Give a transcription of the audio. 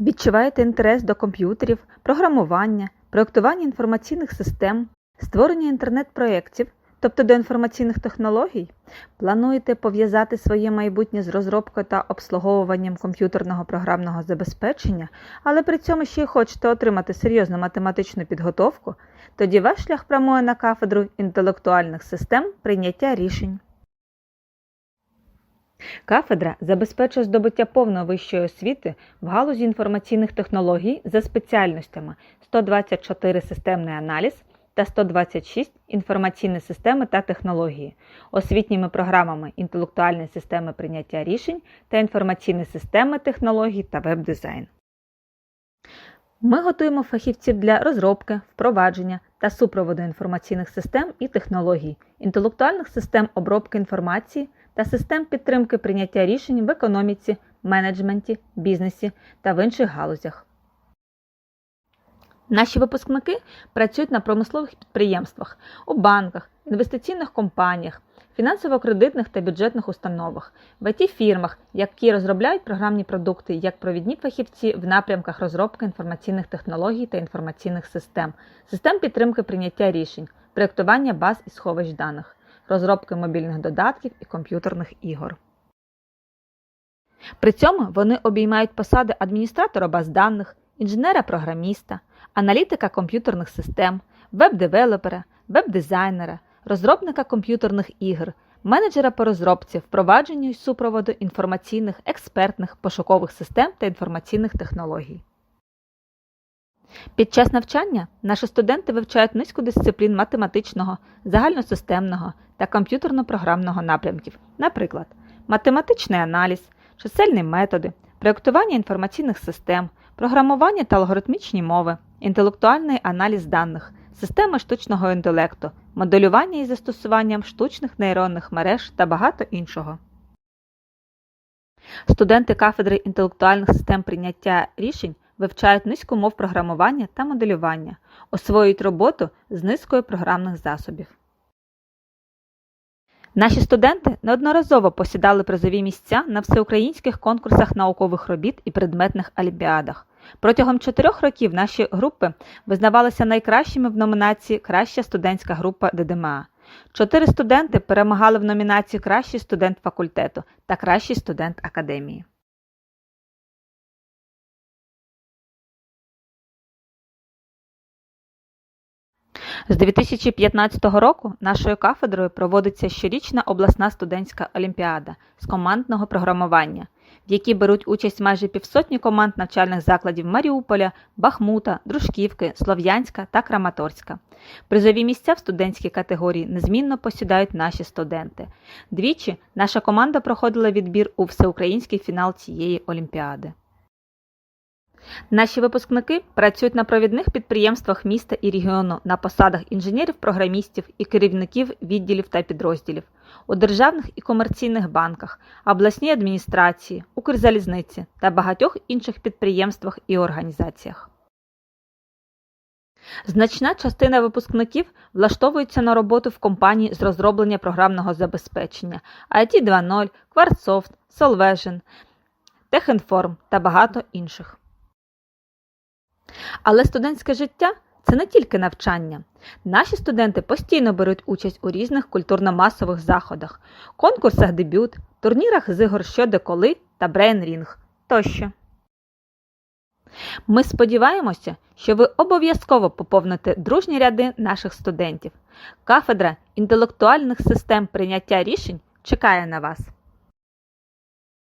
Відчуваєте інтерес до комп'ютерів, програмування, проєктування інформаційних систем, створення інтернет-проєктів, тобто до інформаційних технологій? Плануєте пов'язати своє майбутнє з розробкою та обслуговуванням комп'ютерного програмного забезпечення, але при цьому ще й хочете отримати серйозну математичну підготовку? Тоді ваш шлях прямує на кафедру інтелектуальних систем прийняття рішень. Кафедра забезпечує здобуття повної вищої освіти в галузі інформаційних технологій за спеціальностями 124 системний аналіз та 126 інформаційні системи та технології, освітніми програмами інтелектуальні системи прийняття рішень та інформаційні системи технологій та веб-дизайн. Ми готуємо фахівців для розробки, впровадження та супроводу інформаційних систем і технологій, інтелектуальних систем обробки інформації та систем підтримки прийняття рішень в економіці, менеджменті, бізнесі та в інших галузях. Наші випускники працюють на промислових підприємствах, у банках, інвестиційних компаніях, фінансово-кредитних та бюджетних установах, в it фірмах, які розробляють програмні продукти як провідні фахівці в напрямках розробки інформаційних технологій та інформаційних систем, систем підтримки прийняття рішень, проєктування баз і сховищ даних, розробки мобільних додатків і комп'ютерних ігор. При цьому вони обіймають посади адміністратора баз даних, інженера-програміста, аналітика комп'ютерних систем, веб-девелопера, веб-дизайнера, розробника комп'ютерних ігор, менеджера по розробці, впровадженню й супроводу інформаційних, експертних, пошукових систем та інформаційних технологій. Під час навчання наші студенти вивчають низку дисциплін математичного, загальносистемного та комп'ютерно-програмного напрямків, наприклад, математичний аналіз, чисельні методи, проєктування інформаційних систем, програмування та алгоритмічні мови, інтелектуальний аналіз даних, системи штучного інтелекту, моделювання із застосуванням штучних нейронних мереж та багато іншого. Студенти кафедри інтелектуальних систем прийняття рішень вивчають низку мов програмування та моделювання, освоюють роботу з низкою програмних засобів. Наші студенти неодноразово посідали призові місця на всеукраїнських конкурсах наукових робіт і предметних олімпіадах. Протягом чотирьох років наші групи визнавалися найкращими в номінації Краща студентська група ДДМА. Чотири студенти перемагали в номінації Кращий студент факультету та Кращий студент академії. З 2015 року нашою кафедрою проводиться щорічна обласна студентська олімпіада з командного програмування, в якій беруть участь майже півсотні команд навчальних закладів Маріуполя, Бахмута, Дружківки, Слов'янська та Краматорська. Призові місця в студентській категорії незмінно посідають наші студенти. Двічі наша команда проходила відбір у всеукраїнський фінал цієї олімпіади. Наші випускники працюють на провідних підприємствах міста і регіону на посадах інженерів-програмістів і керівників відділів та підрозділів, у державних і комерційних банках, обласній адміністрації, Укрзалізниці та багатьох інших підприємствах і організаціях. Значна частина випускників влаштовується на роботу в компанії з розроблення програмного забезпечення IT 2.0, Quartsoft, Solvision, Techinform та багато інших. Але студентське життя це не тільки навчання. Наші студенти постійно беруть участь у різних культурно-масових заходах, конкурсах дебют, турнірах з ігор що де коли та брейнрінг тощо. Ми сподіваємося, що ви обов'язково поповните дружні ряди наших студентів. Кафедра інтелектуальних систем прийняття рішень чекає на вас.